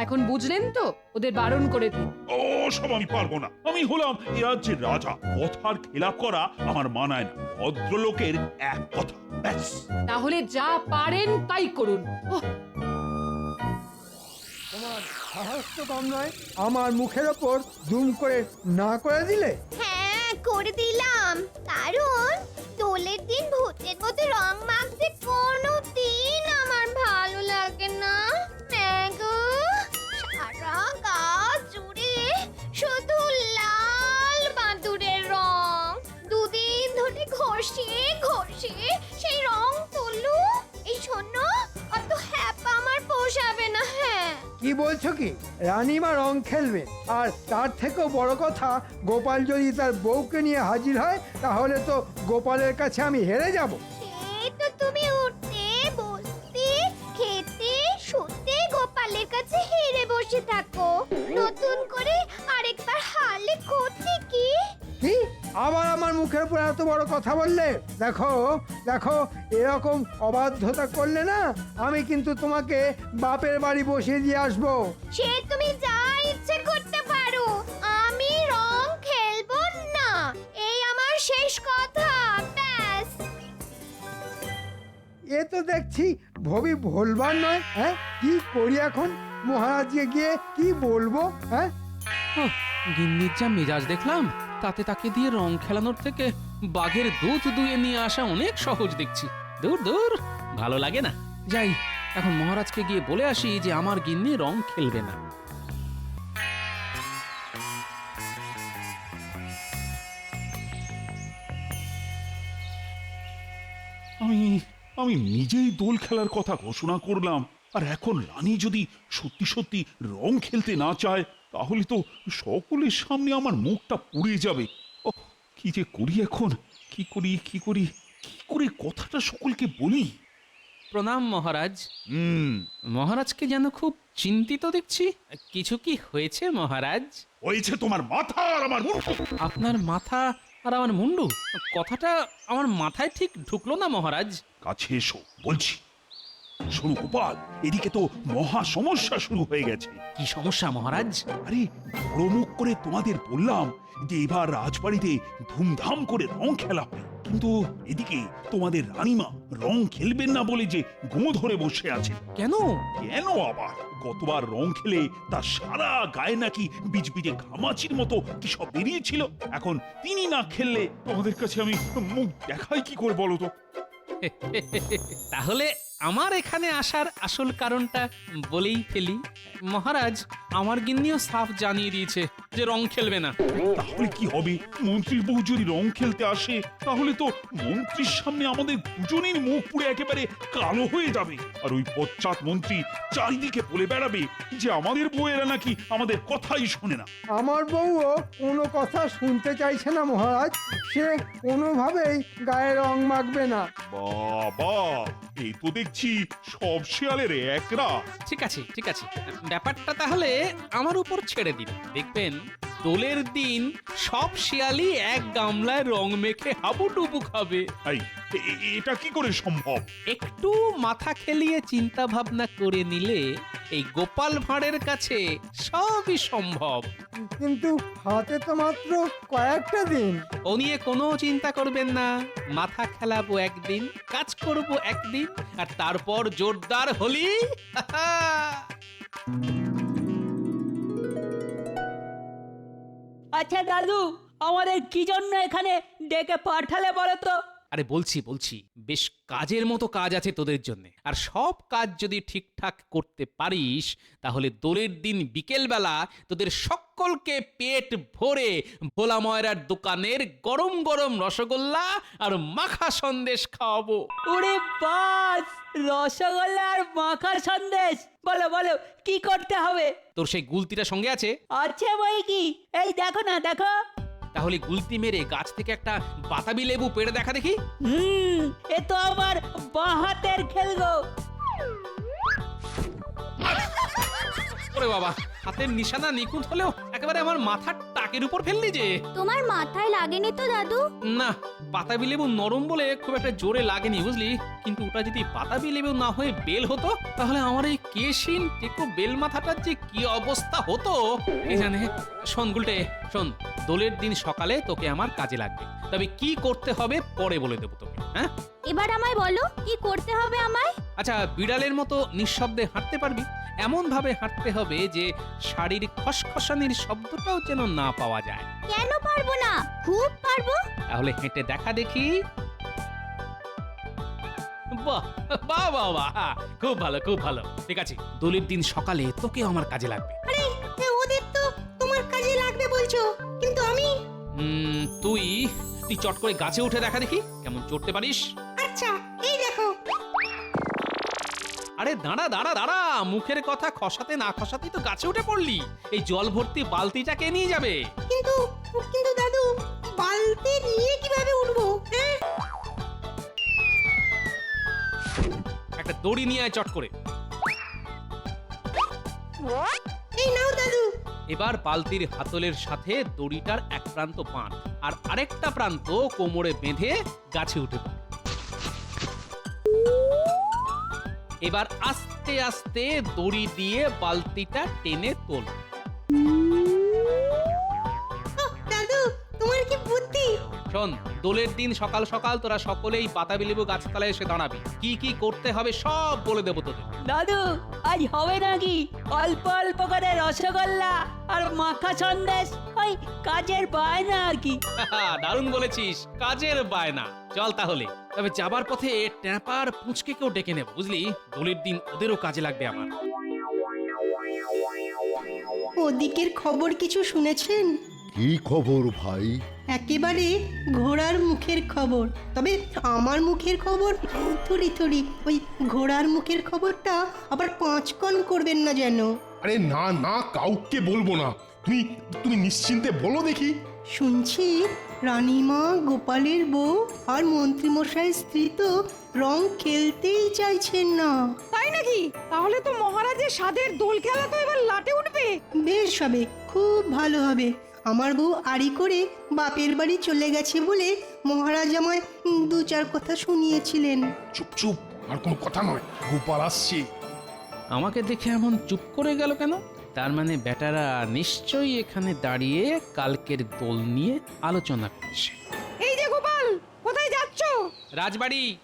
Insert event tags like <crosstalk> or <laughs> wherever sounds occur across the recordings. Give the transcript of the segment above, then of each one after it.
এখন বুঝলেন তো? ওদের বারণ করে দিন। ও সব আমি পারব না। আমি হলাম এ রাজ্যের রাজা। কথার খেলাপ করা আমার মানায় না। ভদ্রলোকের এক কথা ব্যাস। তাহলে যা পারেন তাই করুন। ওহ, তোমার সাহস তো কম নয়। আমার মুখের ওপর জুম করে না করে দিলে? হ্যাঁ করে দিলাম। কারণ দোলের দিন ভূতের মতো রং মাখতে কোনো কি বলছো কি? রানীমা রং খেলবে। আর তার থেকেও বড় কথা, গোপাল যদি তার বউকে নিয়ে হাজির হয়, তাহলে তো গোপালের কাছে আমি হেরে যাব। আবার আমার মুখের উপর এত বড় কথা বললে? দেখো দেখো এরকম অবাধ্যতা করলে না আমি কিন্তু তোমাকে বাপের বাড়ি বসিয়ে দিয়ে আসব। সে তুমি যা ইচ্ছে করতে পারো আমি রং খেলব না। এই আমার শেষ কথা ব্যাস। এ তো দেখছি ভবি ভুলবার নয় হ্যাঁ? কি করি এখন? মহারাজকে গিয়ে কি বলব হ্যাঁ? গিন্নির যা মেজাজ দেখলাম তাতে তাকে দিয়ে রং খেলানোর থেকে বাঘের দুধ দুয়ে নিয়ে আসা অনেক সহজ দেখছি। দূর দূর, ভালো লাগে না। যাই, এখন মহারাজকে গিয়ে বলে আসি যে আমার গিন্নি রং খেলবে না। আমি আমি নিজেই দোল খেলার কথা ঘোষণা করলাম। আর এখন রানী যদি সত্যি সত্যি রং খেলতে না চায় তাহলে তো সকলের সামনে আমার মুখটা পুড়ে যাবে। ও কি যে করি এখন? কি করি কি করি? কি করে কথাটা সকলকে বলি? প্রণাম মহারাজ। হুম। মহারাজকে যেন খুব চিন্তিত দেখছি। কিছু কি হয়েছে মহারাজ? হয়েছে তোমার মাথা আর আমার মুখ আপনার মাথা আর আমার মুন্ডু? কথাটা আমার মাথায় ঠিক ঢুকলো না মহারাজ? কাছে এসো বলছি। শোনো গোপাল এদিকে তো মহা সমস্যা শুরু হয়ে গেছে। কি সমস্যা মহারাজ? আরে বড় করে তোমাদের বললাম যে এবার রাজবাড়িতে ধুমধাম করে রং খেলা হবে। কিন্তু এদিকে তোমাদের রানীমা রং খেলবেন না বলে যে গো ধরে বসে আছে। কেন? কেন আবার? গতবার রং খেলে তার সারা গায়ে নাকি বিজবিজে ঘামাচির মতো কি সব বেরিয়েছিল? এখন তিনি না খেললে তোমাদের কাছে আমি মুখ দেখাই কি করে বলো তো? <laughs> তাহলে আমার এখানে আসার আসল কারণটা বলেই ফেলি। মহারাজ আমার গিন্নিও সাফ জানিয়ে দিয়েছে যে রং খেলবে না। তাহলে কি হবে? মন্ত্রীর বউ যদি রং খেলতে আসে তাহলে তো মন্ত্রীর সামনে আমাদের দুজনের মুখ পুড়ে একেবারে কালো হয়ে যাবে। আর ওই পশ্চাৎ মন্ত্রী চারিদিকে বলে বেড়াবে যে আমাদের বউয়েরা নাকি আমাদের কথাই শোনে না। আমার বউও কোনো কথা শুনতে চাইছে না মহারাজ। সে কোনোভাবেই গায়ে রং মাখবে না। বাবা! এই তো দেখছি সব শেয়ালের একরা ঠিক আছে ঠিক আছে। ব্যাপারটা তাহলে আমার উপর ছেড়ে দিন। দেখবেন দোলের দিন সব শিয়ালি এক গামলায় রং মেখে হাবুডুবু খাবে। এই এ- এ- এটা কি করে সম্ভব? একটু মাথা খেলিয়ে চিন্তা ভাবনা করে নিলে এই গোপাল ভাঁড়ের কাছে সবই সম্ভব। কিন্তু হাতে তো মাত্র কয়েকটা দিন। ও নিয়ে কোনো চিন্তা করবেন না। মাথা খেলাবো একদিন কাজ করব একদিন আর তারপর জোরদার হলি আচ্ছা দাদু আমাদের কি জন্য এখানে ডেকে পাঠালে বলো তো? আরে বলছি বলছি বেশ কাজের মতো কাজ আছে তোদের জন্য। আর সব কাজ যদি ঠিকঠাক করতে পারিস তাহলে দোলের দিন বিকেলবেলা তোদের সকলকে পেট ভরে ভোলা ময়রার দোকানের গরম গরম রসগোল্লা আর মাখা সন্দেশ খাওয়াবো। ওরে বাস! রসগোল্লা আর মাখার সন্দেশ! বলো বলো কি করতে হবে? তোর সেই গুলতিটা সঙ্গে আছে? আছে বই কি? এই দেখো না দেখো। তাহলে গুলতি মেরে গাছ থেকে একটা বাতাবি লেবু পেড়ে দেখা দেখি? হুম এ তো আমার বাঁ হাতের খেল গো। ওরে বাবা হাতের নিশানা নিখুঁত হলেও একেবারে আমার মাথার টাকের উপর ফেললি যে। তোমার মাথায় লাগেনি তো দাদু? না বাতাবি লেবু নরম বলে খুব একটা জোরে লাগেনি বুঝলি? কিন্তু ওটা যদি বাতাবি লেবু না হয়ে বেল হতো তাহলে আমার এই কেশিন টেকো বেল মাথাটার যে কি অবস্থা হতো? কে জানে? শোন গুলটে শোন দোলের দিন সকালে তোকে আমার কাজে লাগবে। তবে কি করতে হবে পরে বলে দেবো তোকে হ্যাঁ? এবার আমায় বলো কি করতে হবে আমায়? আচ্ছা বিড়ালের মতো নিঃশব্দে হাঁটতে পারবি? এমন ভাবে হাঁটতে হবে যে শাড়ির খসখসানির শব্দটাও যেন না পাওয়া যায়। কেন পারব না? খুব পারব। তাহলে হেঁটে দেখা দেখি। বাহ বাহ বাহ বাহ। খুব ভালো খুব ভালো। ঠিক আছে দোলের দিন সকালে তোকে আমার কাজে লাগবে। ওদের তো তোমার কাজে লাগবে বলছো কিন্তু আমি? উম, তুই তুই চট করে গাছে উঠে দেখা দেখি কেমন চড়তে পারিস? আচ্ছা এই দেখো। আরে দাঁড়া দাঁড়া দাঁড়া মুখের কথা খসাতে না খসাতেই তো গাছে উঠে পড়লি। এই জল ভর্তি বালতিটা কে নিয়ে যাবে? কিন্তু কিন্তু দাদু বালতি নিয়ে কীভাবে উঠবো? দড়ি নিয়ে আয় চট করে। এই নাও দাদু। এবার বালতির হাতলের সাথে দড়িটার এক প্রান্ত বাঁধ আর আরেকটা প্রান্ত কোমরে বেঁধে গাছে উঠে পড়। এবার আস্তে আস্তে দড়ি দিয়ে বালতিটা টেনে তোল। দাদু তোমার কি বুদ্ধি? শোন দোলের দিন সকাল সকাল তোরা সকলেই বাতাবি লেবু গাছতলায় এসে দাঁড়াবি। কি কি করতে হবে সব বলে দেবো তোদের। দাদু আজ হবে নাকি? অল্প অল্প করে রসগোল্লা আর মাখা সন্দেশ। ওই কাজের বায়না আর কি। দারুণ বলেছিস কাজের বায়না। চল তাহলে। তবে যাবার পথে ট্যাপার পুঁচকে কেউ ডেকে নেব বুঝলি? দোলের দিন ওদেরও কাজে লাগবে আমার। ওদিকের খবর কিছু শুনেছেন? কি খবর ভাই? একেবারে ঘোড়ার মুখের খবর। তবে আমার মুখের খবর? থুড়ি থুড়ি ওই ঘোড়ার মুখের খবরটা আবার পাঁচকণ করবেন না যেন? আরে না না কাউকে বলব না। তুমি তুমি নিশ্চিন্তে বলো দেখি। শুনছি রানীমা গোপালের বউ আর মন্ত্রীমশাইয়ের স্ত্রী তো রং খেলতেই চাইছেন না। তাই নাকি? তাহলে তো মহারাজের স্বাদের দোল খেলা তো এবার লাটে উঠবে। বেশ হবে খুব ভালো হবে। আমার বউ আড়ি করে বাপের বাড়ি চলে গেছে বলে মহারাজ আমায় দু চার কথা শুনিয়েছিলেন। চুপ চুপ আর কোনো কথা নয়। গোপাল আসছে। আমাকে দেখে এমন চুপ করে গেল কেন? তার মানে বেটারা নিশ্চয়ই এখানে দাঁড়িয়ে কালকের দোল নিয়ে আলোচনা করছে। এই যে গোপাল কোথায় যাচ্ছ? রাজবাড়ি।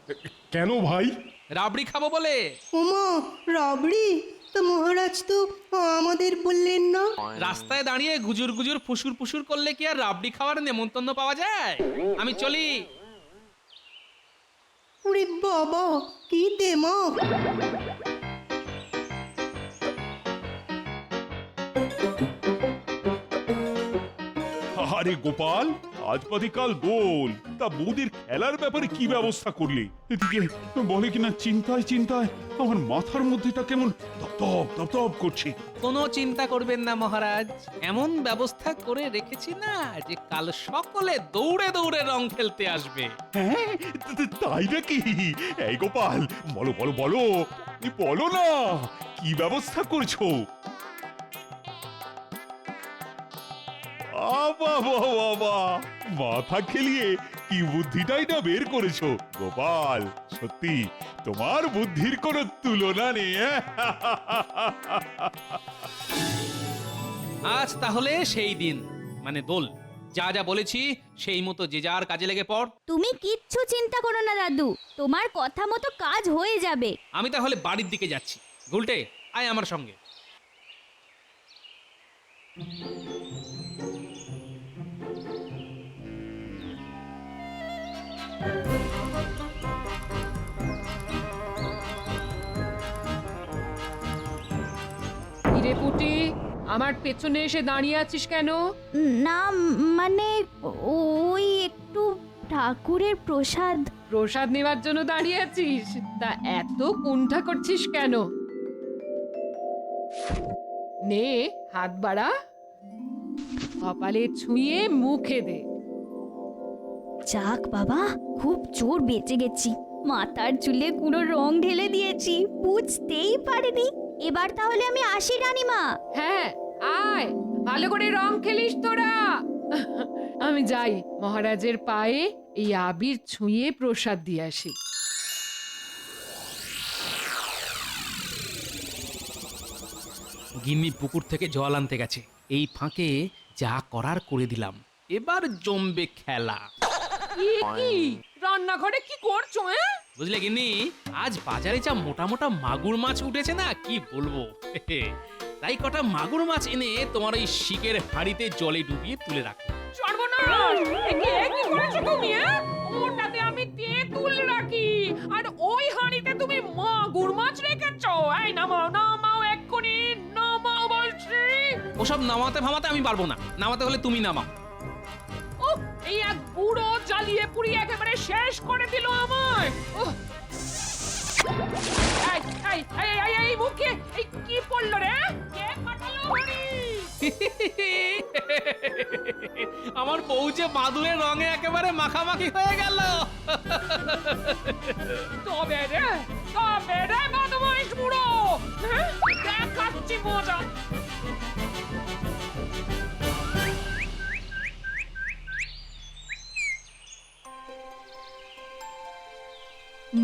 কেন ভাই? রাবড়ি খাব বলে। ওমা রাবড়ি? তো মহারাজ তো আমাদের বললেন না। রাস্তায় দাঁড়িয়ে গুজুর গুজুর ফুসুর ফুসুর করলে কি আর রাবড়ি খাওয়ার নেমন্তন্ন পাওয়া যায়? আমি চলি। ওরে বাবা কি দেমাক আরে গোপাল আজ বাদে কাল দোল তা বৌদির খেলার ব্যাপারে কি ব্যবস্থা করলি? এদিকে বলে কিনা চিন্তায় চিন্তায় আমার মাথার মধ্যেটা কেমন করছে। কোনো চিন্তা করবেন না মহারাজ। এমন ব্যবস্থা করে রেখেছি না যে কাল সকলে দৌড়ে দৌড়ে রং খেলতে আসবে। হ্যাঁ তাই নাকি? এই গোপাল বলো বলো বলো। বলো না কি ব্যবস্থা করছ? বাবা বাবা বাবা। মাথা খেলিয়ে কি বুদ্ধিটাই না বের করেছ? গোপাল সত্যি তোমার বুদ্ধির কোনো তুলনা নেই হ্যাঁ? আজ তাহলে সেই দিন মানে দোল। যা যা বলেছি সেই মতো যে যার কাজে লেগে পড়। তুমি কিচ্ছু চিন্তা করো না দাদু তোমার কথা মতো কাজ হয়ে যাবে। আমি তাহলে বাড়ির দিকে যাচ্ছি। গুলটে আয় আমার সঙ্গে। হিরে আমার পেছনে এসে দাঁড়িয়ে আছিস কেন? না মানে ওই একটু ঠাকুরের প্রসাদ। প্রসাদ নেবার জন্য দাঁড়িয়ে আছিস? তা এত কুণ্ঠা করছিস কেন? নে হাত বাড়া। কপালে ছুঁয়ে মুখে দে। যাক বাবা খুব জোর বেঁচে গেছি। মাথার চুলে কোনো রং ঢেলে দিয়েছি বুঝতেই পারিনি। এবার তাহলে আমি আসি রানীমা। হ্যাঁ আয় ভালো করে রং খেলিস তোরা। আমি যাই মহারাজের পায়ে এই আবির ছুঁয়ে প্রসাদ দিয়ে আসি। গিন্নি পুকুর থেকে জল আনতে গেছে। এই ফাঁকে যা করার করে দিলাম। এবার জমবে খেলা। কি? রান্নাঘরে কি করছ হ্যাঁ? বুঝলে গিন্নি আজ বাজারে যা মোটা মোটা মাগুর মাছ উঠেছে না কি বলব? <laughs> তাই কটা মাগুর মাছ এনে তোমার ওই শিকের হাঁড়িতে জলে ডুবিয়ে তুলে রাখ সর্বনাশ! এ কি করেছ তুমি হ্যাঁ? ওটাতে আমি তেঁতুল রাখি আর ওই হাঁড়িতে তুমি মাগুর মাছ রেখেছো। এই নামাও নামাও এক্ষুনি নামাও বলছি। ওসব নামাতে ফামাতে আমি পারব না নামাতে হলে তুমি নামাও। এই এক বুড়ো জ্বালিয়ে পুড়িয়ে একেবারে শেষ করে দিল আমায় ওহ। এই, এই, এই, এই, এই, এই মুখে এই কি পড়ল রে কে? আমার বউ যে বাদুরের রঙে একেবারে মাখামাখি হয়ে গেল তবে রে তবে রে বদমাইশ বুড়ো হ্যাঁ? দেখাচ্ছি মজা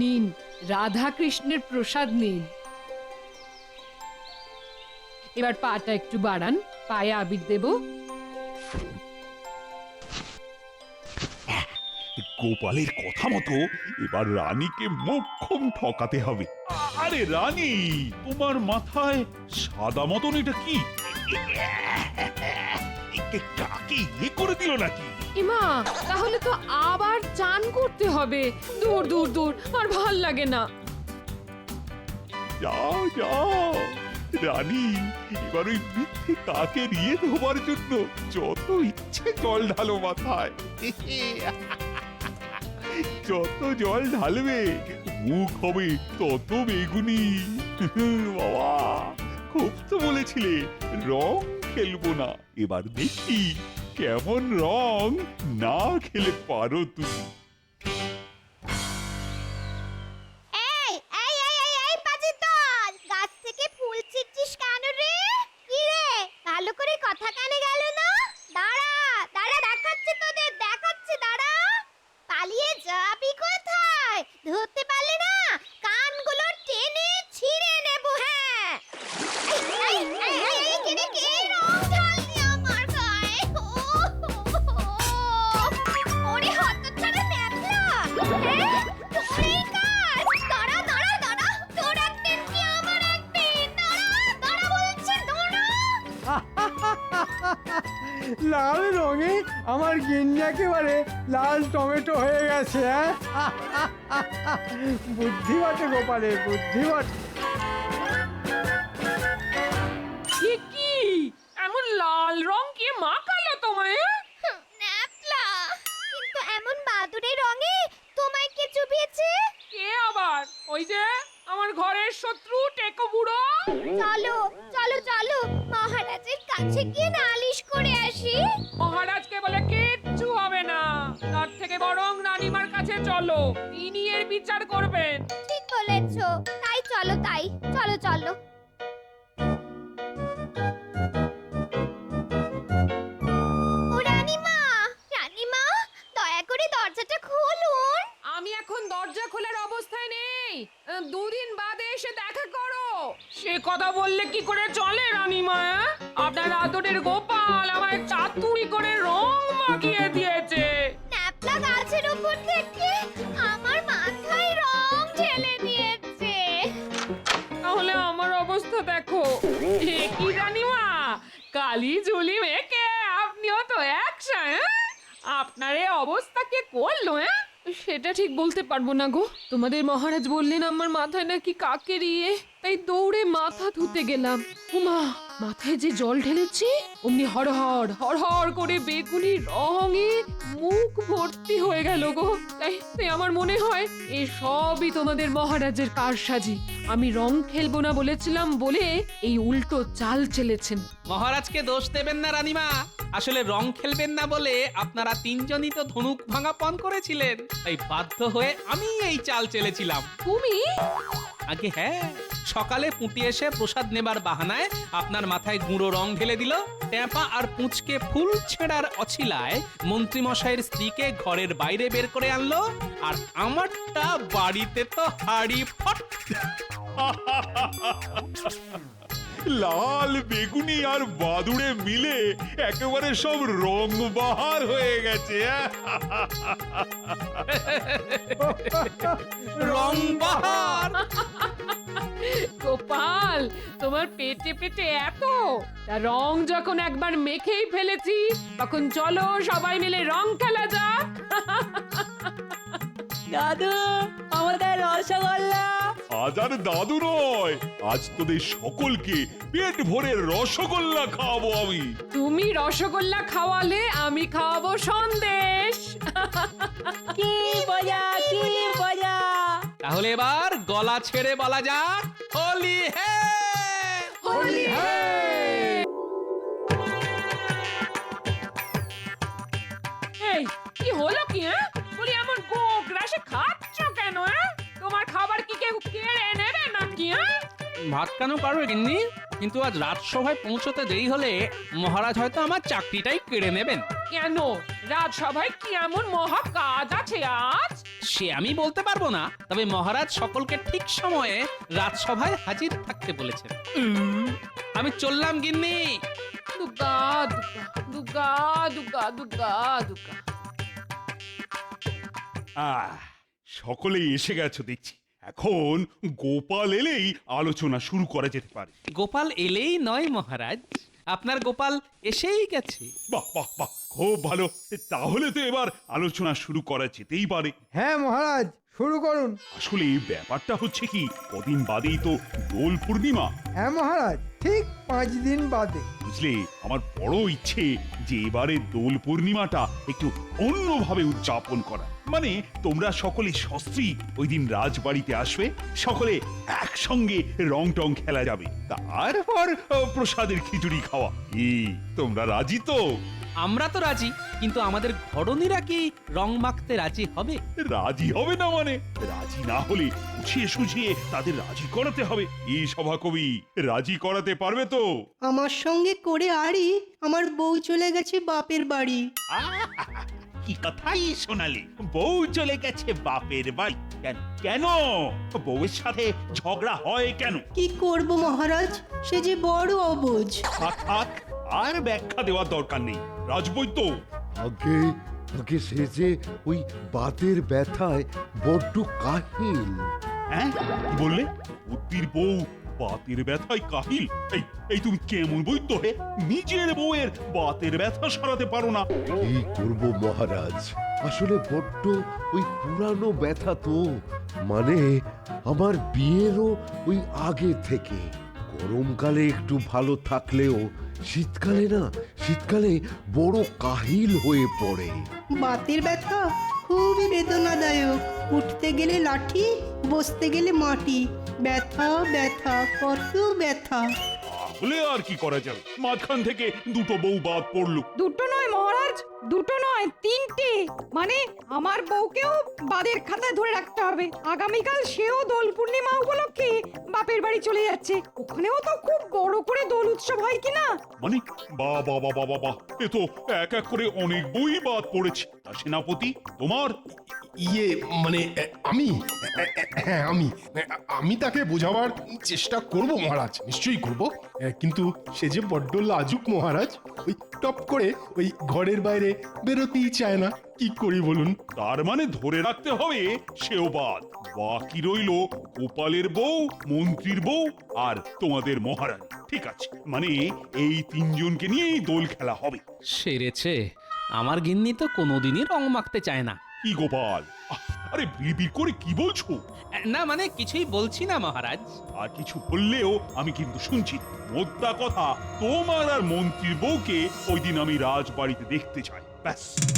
নিন রাধা কৃষ্ণের প্রসাদ নিন এবার পাটা একটু বাড়ান পায়ে আবির দেব গোপালের কথা মতো এবার রানীকে মক্ষম ঠকাতে হবে আরে রানী তোমার মাথায় সাদা মতন এটা কি কাকে ইয়ে করে দিল নাকি ইমা, তাহলে তো আবার চান করতে হবে। দূর দূর দূর, আর ভালো লাগে না। যাও যাও রানী, এবার ওই মিথ্যে কাকে নিয়ে ধোবার জন্য যত ইচ্ছে জল ঢালো মাথায়। যত জল ঢালবে, মুখ হবে তত বেগুনি। বাবা, খুব তো বলেছিলে, রং খেলব না, এবার দেখি। কেমন রং? না খেলে পারো তুমি। লাল রঙে আমার গিন্নি একেবারে লাল টমেটো হয়ে গেছে হ্যাঁ? <laughs> বুদ্ধি বটে গোপালের বুদ্ধি বটে। এ কি? এমন লাল রং কে মাখালো তোমায় হ্যাঁ? ন্যাপলা! কিন্তু এমন বাদুড়ে রঙে তোমায় কে চুপিয়েছে? কে আবার? ওই যে আমার ঘরের শত্রু টেকো বুড়ো। চলো চলো চলো মহারাজের কাছে গিয়ে নালিশ তিনি এর বিচার করবেন। ঠিক বলেছ। তাই চলো তাই। চলো চলো। ও রানীমা! রানীমা দয়া করে দরজাটা খুলুন। আমি এখন দরজা খোলার অবস্থায় নেই। আহ, দুদিন বাদে এসে দেখা করো। সে কথা বললে কি করে চলে রানীমা? হ্যাঁ? আপনার আদরের গোপাল আমায় চাতুরি করে রং মাখিয়ে দিয়েছে। কালি ঝুলি মেখে আপনিও তো একসা? আপনার এ অবস্থা কে করল হ্যাঁ? সেটা ঠিক বলতে পারব না গো। তোমাদের মহারাজ বললেন আমার মাথায় নাকি কাকের ইয়ে। তাই দৌড়ে মাথা ধুতে গেলাম। উমা মাথায় যে জল ঢেলেছি অমনি হরহর হরহর করে বেগুনি রঙে মুখ ভর্তি হয়ে গেল গো। তাই তাই আমার মনে হয় এ সবই তোমাদের মহারাজের কারসাজি। আমি রং খেলব না বলেছিলাম বলে এই উল্টো চাল চেলেছেন। মহারাজকে দোষ দেবেন না রানীমা। আসলে রং খেলবেন না বলে আপনারা তিনজনই তো ধনুক ভাঙা পণ করেছিলেন। তাই বাধ্য হয়ে আমি এই চাল চেলেছিলাম। তুমি? আগে হ্যাঁ সকালে পুঁটি এসে প্রসাদ নেবার বাহানায় আপনার মাথায় গুঁড়ো রং ঢেলে দিল ট্যাপা আর পুঁচকে ফুল ছেঁড়ার অছিলায় মন্ত্রীমশাইয়ের স্ত্রীকে ঘরের বাইরে বের করে আনলো আর আমারটা বাড়িতে তো হাড়ি ফট। লাল বেগুনি আর বাদুড়ে মিলে একেবারে সব রং বাহার হয়ে গেছে। রং বাহার গোপাল তোমার পেটে পেটে এত? তা রং যখন একবার মেখেই ফেলেছি তখন চলো সবাই মিলে রং খেলা যাক। দাদু আমাদের রসগোল্লা। আজ আর দাদু নয় আজ তোদের সকলকে পেট ভরে রসগোল্লা খাওয়াবো আমি। তুমি রসগোল্লা খাওয়ালে আমি খাওয়াবো সন্দেশ। কি মজা কি মজা। তাহলে এবার গলা ছেড়ে বলা যাক হোলি হে! হোলি এই কি হলো কি হ্যাঁ? বলি এমন গোগ গ্রাসে খাচ্ছ কেন হ্যাঁ? তোমার খাবার কি কেউ কেড়ে নেবে নাকি হ্যাঁ? ভাত কেন পারবে গিন্নি? কিন্তু আজ রাজসভায় পৌঁছতে দেরি হলে মহারাজ হয়তো আমার চাকরিটাই কেড়ে নেবেন। কেন? রাজসভায় কি এমন মহা কাজ আছে আজ? সে আমি বলতে পারব না তবে মহারাজ সকলকে ঠিক সময়ে রাজসভায় হাজির থাকতে বলেছেন। আমি চললাম গিন্নি। দুগা দুগা দুগা দুগা দুগা আহ সকলেই এসে গেছো দেখছি। এখন গোপাল এলেই আলোচনা শুরু করা যেতে পারে। গোপাল এলেই নয় মহারাজ আপনার গোপাল এসেই গেছে। বাহ বাহ বাহ। খুব ভালো। তাহলে তো এবার আলোচনা শুরু করা যেতেই পারে। হ্যাঁ মহারাজ শুরু করুন। আসলে ব্যাপারটা হচ্ছে কি কদিন বাদেই তো দোল পূর্ণিমা। হ্যাঁ মহারাজ ঠিক পাঁচ দিন বাদে। বুঝলে আমার বড় ইচ্ছে যে এবারে দোল পূর্ণিমাটা একটু অন্যভাবে উদযাপন করা। মানে তোমরা সকলে সস্ত্রী ওই দিন রাজবাড়িতে আসবে সকলে একসঙ্গে রং টং খেলা যাবে। তারপর আহ, প্রসাদের খিচুড়ি খাওয়া। এই তোমরা রাজি তো? আমরা তো রাজি কিন্তু আমাদের ঘরণীরা কি রং মাখতে রাজি হবে? রাজি হবে না মানে? রাজি না হলে বুঝিয়ে সুঝিয়ে তাদের রাজি করাতে হবে। এই সভাকবি রাজি করাতে পারবে তো? আমার সঙ্গে করে আরি আমার বউ চলে গেছে বাপের বাড়ি। কি কথাই শোনালি? বউ চলে গেছে বাপের বাড়ি। কেন? কেন? বউয়ের সাথে ঝগড়া হয় কেন? কি করব মহারাজ? সে যে বড় অবুঝ। থাক থাক আর ব্যাখ্যা দেওয়ার দরকার নেই। রাজবৈদ্য। আগে আগে সে যে ওই বাতের ব্যথায় বড্ড কাহিল। হ্যাঁ? কি বললে? বুদ্ধির বউ বাতের ব্যথায় কাহিল? এই এই তুমি কেমন বৈদ্য হে? নিজের বউয়ের বাতের ব্যথা সারাতে পারো না। কি করব মহারাজ? আসলে বড্ড ওই পুরানো ব্যথা তো। মানে আমার বিয়েরও ওই আগে থেকে। গরমকালে একটু ভালো থাকলেও শীতকালে না শীতকালে বড় কাহিল হয়ে পড়ে। বাতের ব্যথা খুবই বেদনাদায়ক। উঠতে গেলে লাঠি বসতে গেলে মাটি। ব্যথা ব্যথা কত ব্যথা। তাহলে আর কি করা যাবে? মাঝখান থেকে দুটো বউ বাদ পড়ল। দুটো নয় মহারাজ দুটো নয়, তিনটে। মানে আমার বউকেও বাদের খাতায় ধরে রাখতে হবে। আগামীকাল সেও দোল পূর্ণিমা উপলক্ষে বাপের বাড়ি চলে যাচ্ছে। ওখানেও তো খুব বড় করে দোল উৎসব হয় কিনা? মানে বা বা বা বা বা এ তো এক এক করে অনেক বই বাদ পড়েছে। তা সেনাপতি তোমার? ইয়ে মানে আমি? হ্যাঁ আমি। আমি তাকে বোঝাবার চেষ্টা করব মহারাজ। নিশ্চয়ই করব। কিন্তু সে যে বড্ড লাজুক মহারাজ ওই টপ করে ওই ঘরের বাইরে বেরোতেই চায় না। কি করি বলুন? তার মানে ধরে রাখতে হবে সেও বাদ। বাকি রইল গোপালের বউ মন্ত্রীর বউ আর তোমাদের মহারানী। ঠিক আছে। মানে এই তিনজনকে নিয়েই দোল খেলা হবে। সেরেছে। আমার গিন্নি তো কোনোদিনই রং মাখতে চায় না। কি গোপাল? আহ, আরে বিড়বিড় করে কি বলছো? না মানে কিছুই বলছি না মহারাজ। আর কিছু বললেও আমি কিন্তু শুনছি না। মোদ্দা কথা। তোমার আর মন্ত্রীর বউকে ওই দিন আমি রাজবাড়িতে দেখতে চাই। ব্যাস।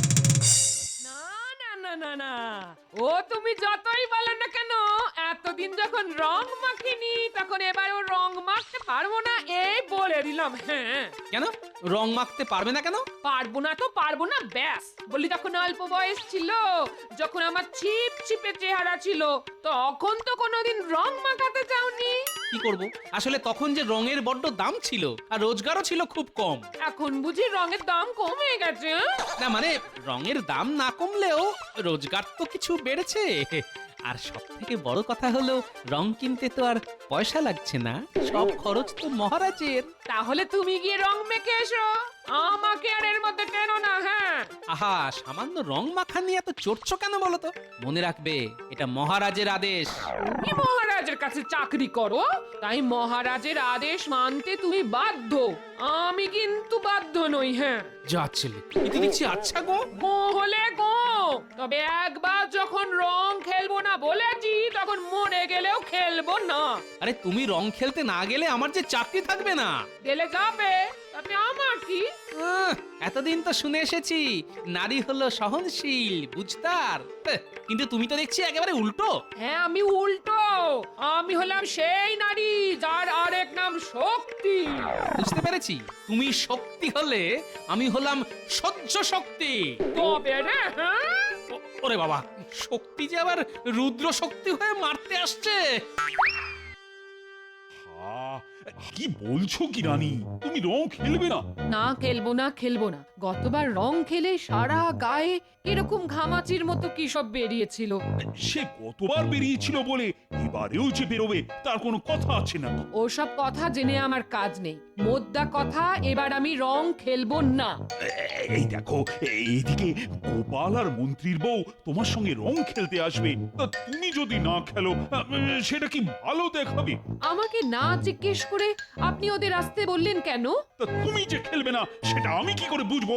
না না। ও তুমি যতই বলো না কেন এতদিন যখন রং মাখিনি তখন এবার ও রং মাখতে পারব না এই বলে দিলাম হ্যাঁ। কেন? রং মাখতে পারবে না কেন? পারব না তো পারব না ব্যাস। বলি যখন অল্প বয়স ছিল যখন আমার ছিপ ছিপে চেহারা ছিল তখন তো কোনোদিন রং মাখাতে চাওনি। কি করব? আসলে তখন যে রঙের বড্ড দাম ছিল আর রোজগারও ছিল খুব কম। এখন বুঝি রঙের দাম কমে গেছে হ্যাঁ? না মানে রঙের দাম না কমলেও রোজগার তো কিছু বেড়েছে। আর সব থেকে বড় কথা হলো রং কিনতে তো আর পয়সা লাগছে না সব খরচ তো মহারাজের। তাহলে তুমি গিয়ে রং মেখে এসো। আমাকে আর এর মধ্যে কেন না হ্যাঁ? আহা সামান্য রং মাখা নিয়ে এত চড়ছো কেন বলো তো? মনে রাখবে এটা মহারাজের আদেশ। তুমি মহারাজের কাছে চাকরি করো? তাই মহারাজের আদেশ মানতে তুমি বাধ্য। আমি কিন্তু বাধ্য নই হ্যাঁ? যা ছেলে এতে দেখছি আচ্ছা গো। গো হলে গো। তবে একবার যখন রং খেলব না বলেছি তখন মরে গেলেও খেলব না। আরে তুমি রং খেলতে না গেলে আমার যে চাকরি থাকবে না। গেলে যাবে। তাতে আমার কি? আহ, এতদিন তো শুনে এসেছি নারী হলো সহনশীল বুঝতার। হ্যাঁ, কিন্তু তুমি তো দেখছি একেবারে উল্টো। হ্যাঁ আমি উল্টো। আমি হলাম সেই নারী যার আরেক নাম শক্তি। বুঝতে পেরেছি। তুমি শক্তি হলে আমি হলাম সহ্য শক্তি। তবে রে হ্যাঁ? ও- ওরে বাবা শক্তি যে আবার রুদ্র শক্তি হয়ে মারতে আসছে। আহ, কি বলছো কি রানী তুমি রং খেলবে না? না খেলব না খেলব না। গতবার রং খেলে সারা গায়ে এরকম ঘামাচির মতো কি সব বেরিয়েছিল? সে কতবার বেরিয়েছিল বলে এবারেও যে বেরোবে তার কোনো কথা আছে না। ওসব কথা জেনে আমার কাজ নেই। মোদ্দা কথা এবার আমি রং খেলব না। এই দেখো এইদিকে গোপাল আর মন্ত্রীর বউ তোমার সঙ্গে রং খেলতে আসবে। তা তুমি যদি না খেলো সেটা কি ভালো দেখাবে? আমাকে না জিজ্ঞেস করে আপনি ওদের আসতে বললেন কেন? তুমি যে খেলবে না, সেটা আমি কি করে বুঝব?